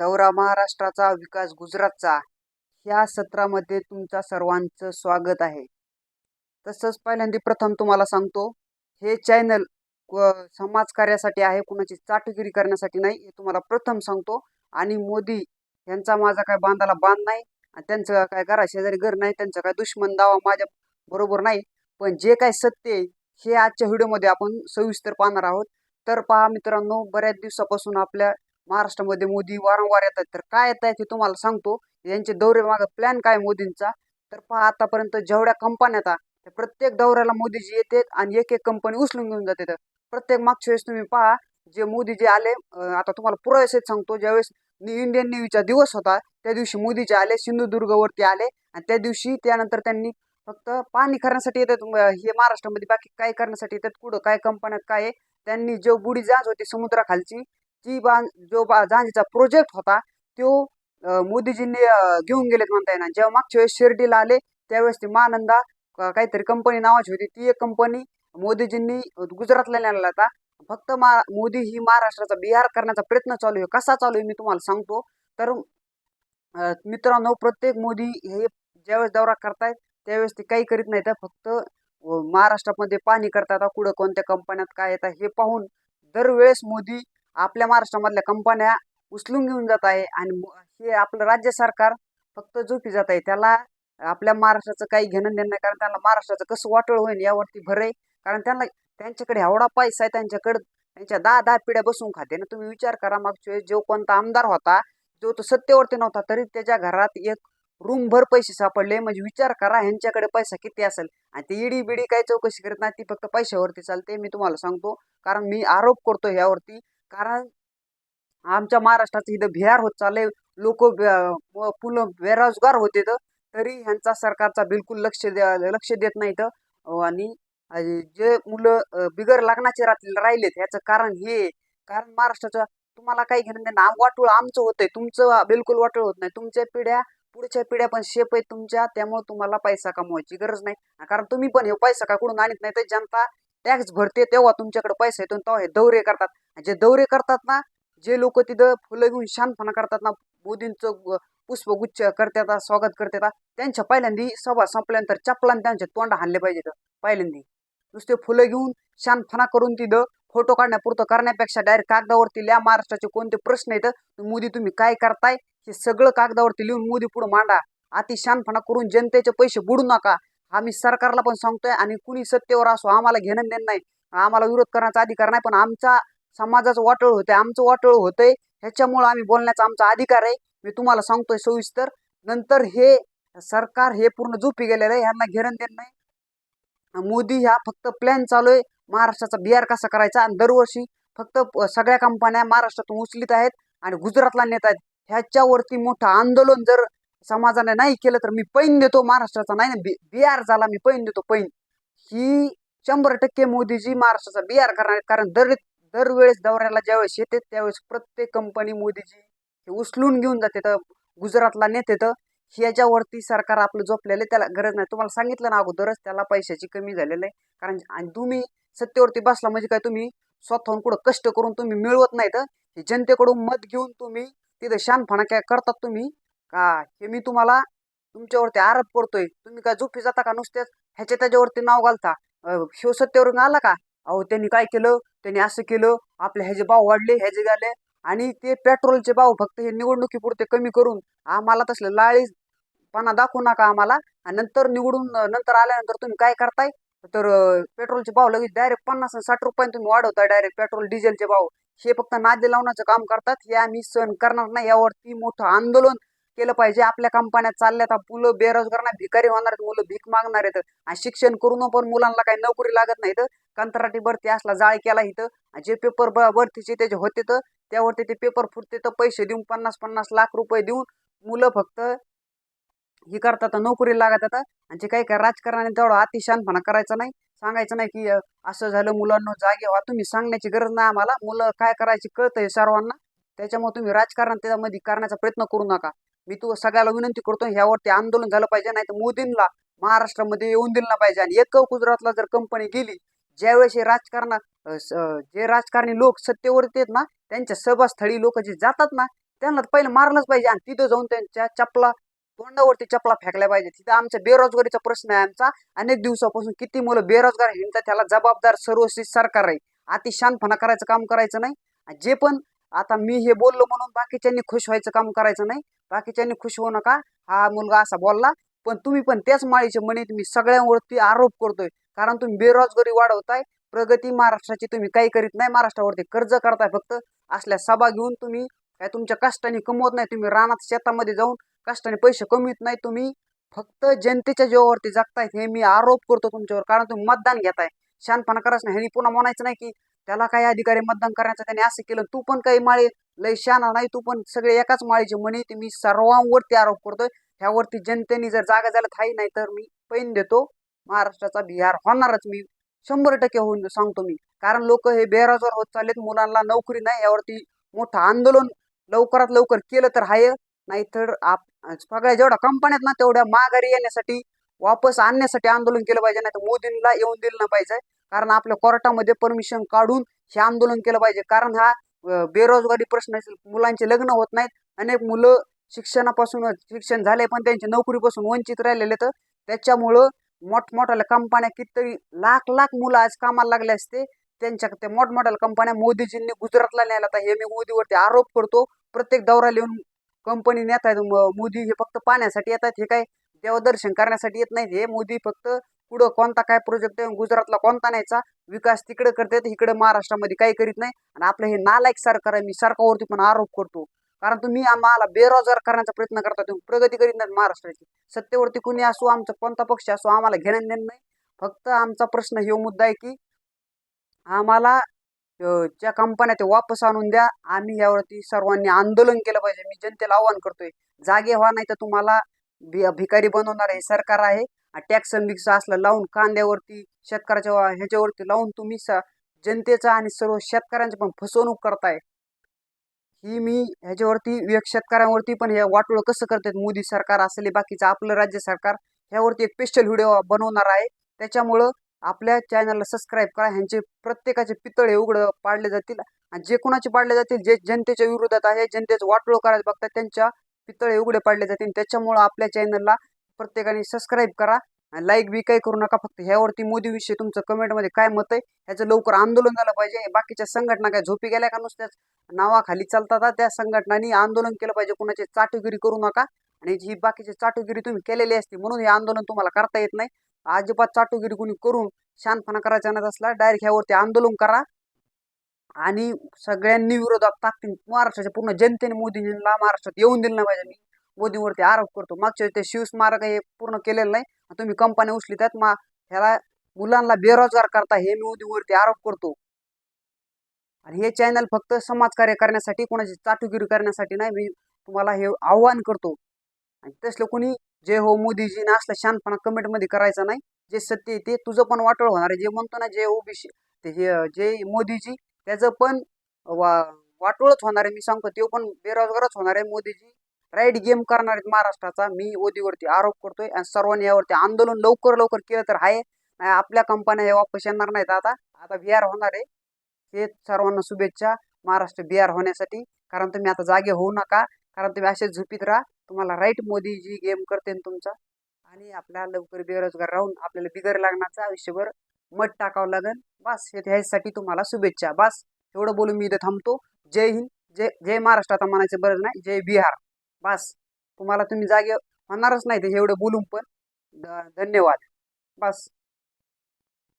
दौरा महाराष्ट्राचा विकास गुजरातचा ह्या सत्रामध्ये तुमच्या सर्वांचं स्वागत आहे. तसंच पहिल्यांदा प्रथम तुम्हाला सांगतो हे चॅनल समाजकार्यासाठी आहे कुणाची चाटगिरी करण्यासाठी नाही हे तुम्हाला प्रथम सांगतो. आणि मोदी यांचा माझा काय बांधाला बांध नाही आणि त्यांचं काय घरा शेजारी घर नाही त्यांचा काय दुश्मन दावा माझ्या बरोबर नाही. पण जे काय सत्य आहे हे आजच्या व्हिडिओमध्ये आपण सविस्तर पाहणार आहोत. तर पहा मित्रांनो बऱ्याच दिवसापासून आपल्या महाराष्ट्रामध्ये मोदी वारंवार येतात. तर काय येत आहे ते तुम्हाला सांगतो. यांचे दौरे मागं प्लॅन काय मोदींचा? तर पहा आतापर्यंत जेवढ्या कंपन्या आता त्या प्रत्येक दौऱ्याला मोदीजी येतात आणि एक एक कंपनी उचलून घेऊन जातात. प्रत्येक मागच्या वेळेस तुम्ही पहा जे मोदीजी आले आता तुम्हाला पुरावेसेच सांगतो. ज्यावेळेस इंडियन नेव्हीचा दिवस होता त्या दिवशी मोदीचे आले सिंधुदुर्गवरती आले आणि त्या दिवशी त्यानंतर त्यांनी फक्त पाणी करण्यासाठी येतात हे महाराष्ट्रामध्ये बाकी काय करण्यासाठी येतात कुठं काय कंपन्यात काय आहे त्यांनी जो बुडी जहाज होती समुद्राखालची ती बां जो बा जांजीचा प्रोजेक्ट होता तो मोदीजींनी घेऊन गेलेत म्हणता येणार. जेव्हा मागच्या वेळेस शिर्डीला आले त्यावेळेस ती महानंदा काहीतरी कंपनी नावाची होती. ती एक कंपनी मोदीजींनी गुजरातला नेला होता. फक्त मा मोदी ही महाराष्ट्राचा बिहार करण्याचा प्रयत्न चालू आहे. कसा चालू आहे मी तुम्हाला सांगतो. तर मित्रांनो प्रत्येक मोदी हे ज्यावेळेस दौरा करतायत त्यावेळेस ते काही करीत नाही तर फक्त महाराष्ट्रामध्ये पाणी करतात. कुठं कोणत्या कंपन्यात काय येतात हे पाहून दरवेळेस मोदी आपल्या महाराष्ट्रामधल्या कंपन्या उचलून घेऊन जात आहे आणि हे आपलं राज्य सरकार फक्त झोपी जात आहे. त्याला आपल्या महाराष्ट्राचं काही घेणं देणं नाही कारण त्यांना महाराष्ट्राचं कसं वाटळ होईल यावरती भर आहे. कारण त्यांना त्यांच्याकडे एवढा पैसा आहे त्यांच्याकडे त्यांच्या दहा दहा पिढ्या बसून खाते. ना तुम्ही विचार करा मागच्या वेळेस जो कोणता आमदार होता जो तो सत्तेवरती नव्हता तरी त्याच्या घरात एक रूम भर पैसे सापडले. म्हणजे विचार करा ह्यांच्याकडे पैसा किती असेल? आणि ती इडी बिडी काही चौकशी करत नाही ती फक्त पैशावरती चालते मी तुम्हाला सांगतो. कारण मी आरोप करतो ह्यावरती. कारण आमच्या महाराष्ट्राचं इथं बिहार होत चाललंय. लोक पुलं बेरोजगार होते तर तरी ह्यांचा सरकारचा बिलकुल लक्ष दे लक्ष देत नाही तर. आणि जे मुलं बिगर लग्नाचे राहतील राहिलेत ह्याचं कारण हे कारण महाराष्ट्राचं तुम्हाला काही घेणं नाही आम वाटूळ आमचं होतंय. तुमचं बिलकुल वाटूळ होत नाही. तुमच्या पिढ्या पुढच्या पिढ्या पण शेप आहेत तुमच्या त्यामुळे तुम्हाला पैसा कमवायची गरज नाही. कारण तुम्ही पण हे पैसा काकडून कुठून आणत नाही? तर जनता टॅक्स भरते तेव्हा तुमच्याकडे पैसा येतो तेव्हा हे दौरे करतात. जे दौरे करतात ना जे लोक तिथं फुलं घेऊन शानपणा करतात ना मोदींचं पुष्पगुच्छ करतात स्वागत करतात त्यांच्या पहिल्यांदी सभा संपल्यानंतर चपलान त्यांच्या तोंड हाणले पाहिजेत पहिल्यांदी. नुसते फुलं घेऊन शानफणा करून तिथं फोटो काढण्यापुरतं करण्यापेक्षा डायरेक्ट कागदावरती लिहा महाराष्ट्राचे कोणते प्रश्न आहेत मोदी तुम्ही काय करताय हे सगळं कागदावरती लिहून मोदी पुढे मांडा. अति शानपणा करून जनतेचे पैसे बुडू नका. आम्ही सरकारला पण सांगतोय आणि कुणी सत्तेवर असो आम्हाला घेणं देणं नाही. आम्हाला विरोध करण्याचा अधिकार नाही पण आमचा समाजाचं वाटोळ होतंय आमचं वाटोळ होतंय. ह्याच्यामुळं आम्ही बोलण्याचा आमचा अधिकार आहे. मी तुम्हाला सांगतोय सविस्तर. नंतर हे सरकार हे पूर्ण झोपी गेलेलं आहे. ह्यांना घेरण देणं नाही. मोदी ह्या फक्त प्लॅन चालू आहे. महाराष्ट्राचा बिहार कसा करायचा? आणि दरवर्षी फक्त सगळ्या कंपन्या महाराष्ट्रातून उचलीत आहेत आणि गुजरातला नेत आहेत. ह्याच्यावरती मोठं आंदोलन जर समाजाने नाही केलं तर मी पैन देतो. महाराष्ट्राचा नाही ना बिहार झाला मी पैन देतो. पैन. ही शंभर टक्के मोदीजी महाराष्ट्राचा बिहार करणार कारण दर दरवेळेस दौऱ्याला ज्यावेळेस येते त्यावेळेस प्रत्येक कंपनी मोदीजी हे उचलून घेऊन जाते. तर गुजरातला नेते तर ह्याच्यावरती सरकार आपलं झोपलेलं आहे, त्याला गरज नाही. तुम्हाला सांगितलं ना अगोदरच त्याला पैशाची कमी झालेलं आहे. कारण आणि तुम्ही सत्तेवरती बसला म्हणजे काय तुम्ही स्वतःहून कुठं कष्ट करून तुम्ही मिळवत नाही तर हे जनतेकडून मत घेऊन तुम्ही तिथं शानफणा काय करतात तुम्ही? का हे मी तुम्हाला तुमच्यावरती आरोप करतोय. तुम्ही काय झोपी जाता का नुसत्याच? ह्याच्या त्याच्यावरती नाव घालता. शिवसत्तेवरून शिव आला का? अहो त्यांनी काय केलं? त्यांनी असं केलं आपले ह्याचे भाव वाढले ह्याचे झाले आणि ते पेट्रोलचे भाव फक्त हे निवडणुकीपुरते कमी करून आम्हाला तसले लाळीपणा दाखवू नका आम्हाला. आणि नंतर निवडून नंतर आल्यानंतर तुम्ही काय करताय? तर पेट्रोलचे भाव लगेच डायरेक्ट पन्नास आणि साठ रुपयाने तुम्ही वाढवता डायरेक्ट पेट्रोल डिझेलचे भाव. हे फक्त नादे लावण्याचं काम करतात. हे आम्ही सहन करणार नाही. यावरती मोठं आंदोलन केलं पाहिजे. आपल्या कंपन्या चालल्यात. मुलं बेरोजगार भिकारी होणार आहेत मुलं भीक मागणार आहेत आणि शिक्षण करून पण मुलांना काही नोकरी लागत नाही तर कंत्राटी भरती असला जाळ केला इथं. आणि जे पेपर भरतीचे त्याचे होते तर त्यावरती ते पेपर फुटते तर पैसे देऊन पन्नास पन्नास लाख रुपये देऊन मुलं फक्त हे करतात नोकरी लागत आता आणि जे काही काय राजकारणाने तेवढा अतिशानपणा करायचा नाही. सांगायचं नाही की असं झालं मुलांना जागे व्हा. तुम्ही सांगण्याची गरज नाही आम्हाला. मुलं काय करायची कळतं हे सर्वांना. त्याच्यामुळे तुम्ही राजकारण त्याच्यामध्ये करण्याचा प्रयत्न करू नका. मी तू सगळ्याला विनंती करतो ह्यावरती आंदोलन झालं पाहिजे. नाही तर मोदींना महाराष्ट्रामध्ये येऊन दिलं पाहिजे. आणि एक गुजरातला जर कंपनी गेली ज्यावेळेस हे राजकारण जे राजकारणी लोक सत्तेवरती आहेत ना त्यांच्या सभास्थळी लोक जे जातात ना त्यांना पहिलं मारलंच पाहिजे आणि तिथं जाऊन त्यांच्या चपला तोंडावरती चपला फेकल्या पाहिजे. तिथं आमच्या बेरोजगारीचा प्रश्न आहे आमचा. अनेक दिवसापासून किती मुलं बेरोजगार हिंडतात त्याला जबाबदार सर्वश्री सरकार आहे. अति शांतपणा करायचं काम करायचं नाही. आणि जे पण आता मी हे बोललो म्हणून बाकीच्यांनी खुश व्हायचं काम करायचं नाही. बाकीच्यांनी खुश होऊ नका. हा मुलगा असा बोलला पण तुम्ही पण त्याच माळीचे म्हणीत मी सगळ्यांवरती आरोप करतोय. कारण तुम्ही बेरोजगारी वाढवताय प्रगती महाराष्ट्राची तुम्ही काही करीत नाही महाराष्ट्रावरती कर्ज करताय फक्त. असल्या सभा घेऊन तुम्ही काय तुमच्या कष्टाने कमवत नाही तुम्ही रानात शेतामध्ये जाऊन कष्टाने पैसे कमवित नाही तुम्ही फक्त जनतेच्या जीवावरती जगतायत हे मी आरोप करतो तुमच्यावर कारण तुम्ही मतदान घेताय. शानपणा करायचं नाही ह्यांनी पुन्हा म्हणायचं नाही की त्याला काही अधिकारी मतदान करण्याचं त्याने असं केलं तू पण काही माळी लय शाना नाही तू पण सगळे एकाच माळीचे म्हणे ते मी सर्वांवरती आरोप करतोय. ह्यावरती जनतेने जर जागा झालं थाई नाही तर मी पैन देतो. महाराष्ट्राचा बिहार होणारच मी. शंभर टक्के होऊन सांगतो मी. कारण लोक हे बेरोजगार होत चाललेत मुलांना नोकरी नाही यावरती मोठं आंदोलन लवकरात लवकर केलं तर हाय. नाहीतर आप सगळ्या जेवढ्या कंपन्यात ना तेवढ्या माघारी येण्यासाठी वापस आणण्यासाठी आंदोलन केलं पाहिजे नाही तर मोदींना येऊन दिलं नाही पाहिजे. कारण आपल्या कोर्टामध्ये परमिशन काढून हे आंदोलन केलं पाहिजे. कारण हा बेरोजगारी प्रश्न असेल मुलांचे लग्न होत नाहीत. अनेक मुलं शिक्षणापासून शिक्षण झाले पण त्यांच्या नोकरीपासून वंचित राहिलेले तर त्याच्यामुळं मोठमोठ्या कंपन्या कितीतरी लाख लाख मुलं आज कामाला लागले असते. त्यांच्या त्या मोठमोठ्या कंपन्या मोदीजींनी गुजरातला न्यायला तर हे मी मोदीवरती आरोप करतो. प्रत्येक दौरा लिहून कंपनी नेत आहेत. मोदी हे फक्त पाण्यासाठी येतात हे काय देवदर्शन करण्यासाठी येत नाहीत. हे मोदी फक्त पुढं कोणता काय प्रोजेक्ट आहे गुजरातला कोणता न्यायचा विकास तिकडे करतात इकडे महाराष्ट्रामध्ये काही करीत नाही. आणि आपलं हे नालायक सरकार आहे मी सरकारवरती पण आरोप करतो. कारण तुम्ही आम्हाला बेरोजगार करण्याचा प्रयत्न करता तुम्ही प्रगती करीत नाही महाराष्ट्राची. सत्तेवरती कुणी असो आमचा कोणता पक्ष असो आम्हाला घेणं देणं नाही. फक्त आमचा प्रश्न हे मुद्दा आहे की आम्हाला ज्या कंपन्या ते वापस आणून द्या. आम्ही यावरती सर्वांनी आंदोलन केलं पाहिजे. मी जनतेला आव्हान करतोय जागे व्हा नाही तर तुम्हाला भि- भिकारी बनवणार हे सरकार आहे. टॅक्स मिक्स असलं लावून कांद्यावरती शेतकऱ्याच्या ह्याच्यावरती लावून तुम्ही जनतेचा आणि सर्व शेतकऱ्यांची पण फसवणूक करताय. ही मी ह्याच्यावरती एक शेतकऱ्यांवरती पण हे वाटोळं कसं करतात? मोदी सरकार असले बाकीचं आपलं राज्य सरकार ह्यावरती एक स्पेशल व्हिडिओ बनवणार आहे. त्याच्यामुळं आपल्या चॅनलला सबस्क्राईब करा. ह्यांचे प्रत्येकाचे पितळे उघडं पाडले जातील. आणि जे कोणाचे पाडले जातील जे जनतेच्या विरोधात आहे जनतेचं वाटोळ करायला बघतात त्यांच्या पितळे उघडे पाडले जातील. त्याच्यामुळं आपल्या चॅनलला प्रत्येकाने सबस्क्राईब करा. आणि लाईक बी काही करू नका फक्त. ह्यावरती मोदीविषयी तुमचं कमेंटमध्ये काय मत आहे ह्याचं लवकर आंदोलन झालं पाहिजे. बाकीच्या संघटना काय झोपी गेल्या का नुसत्याच? नावाखाली चालतात त्या संघटनांनी. आंदोलन केलं पाहिजे. कुणाची चाटुगिरी करू नका. आणि जी बाकीची चाटुगिरी तुम्ही केलेली असते म्हणून हे आंदोलन तुम्हाला करता येत नाही. अजिबात चाटुगिरी कुणी करून शानपणा करायचा नसला असला डायरेक्ट ह्यावरती आंदोलन करा. आणि सगळ्यांनी विरोधात ताकदीन महाराष्ट्राच्या पूर्ण जनतेने मोदीजींना महाराष्ट्रात येऊन दिलं नाही पाहिजे. मी मोदींवरती आरोप करतो. मागच्या ते शिवस्मारक हे पूर्ण केलेलं नाही. आणि तुम्ही कंपन्या उचलितात मा ह्याला मुलांना बेरोजगार करता हे मी मोदींवरती आरोप करतो. आणि हे चॅनल फक्त समाजकार्य करण्यासाठी कोणाची चाटुगिरी करण्यासाठी नाही मी तुम्हाला हे आव्हान करतो. आणि तसलं कोणी जे हो मोदीजी ना असलं शानपणा कमेंटमध्ये करायचं नाही. जे सत्य आहे ते तुझं पण वाटोळ होणार आहे. जे म्हणतो ना जे ओबीसी ते जे मोदीजी त्याचं पण वा वाटोळच होणार आहे. मी सांगतो ते पण बेरोजगारच होणार आहे मोदीजी. राईट गेम करणार आहेत महाराष्ट्राचा. मी ओदीवरती आरोप करतोय आणि सर्वांनी यावरती आंदोलन लवकर लवकर केलं तर आहे. आपल्या कंपन्या हे वापस येणार नाहीत आता. आता बिहार होणार आहे. हे सर्वांना शुभेच्छा. महाराष्ट्र बिहार होण्यासाठी. कारण तुम्ही आता जागे होऊ नका. कारण तुम्ही असेच झुपीत राहा. तुम्हाला राईट मोदीजी गेम करते तुमचा. आणि आपल्या लवकर बेरोजगार राहून आपल्याला बिगर लागण्याचं आयुष्यभर मत टाकावं लागेल. बस हे ह्यासाठी तुम्हाला शुभेच्छा. बस एवढं बोलून मी इथे थांबतो. जय हिंद. जय जय महाराष्ट्र. आता म्हणायचं बरं नाही. जय बिहार. बस. तुम्हाला तुम्ही जागे होणारच नाही ते एवढं बोलून पण. धन्यवाद. बस.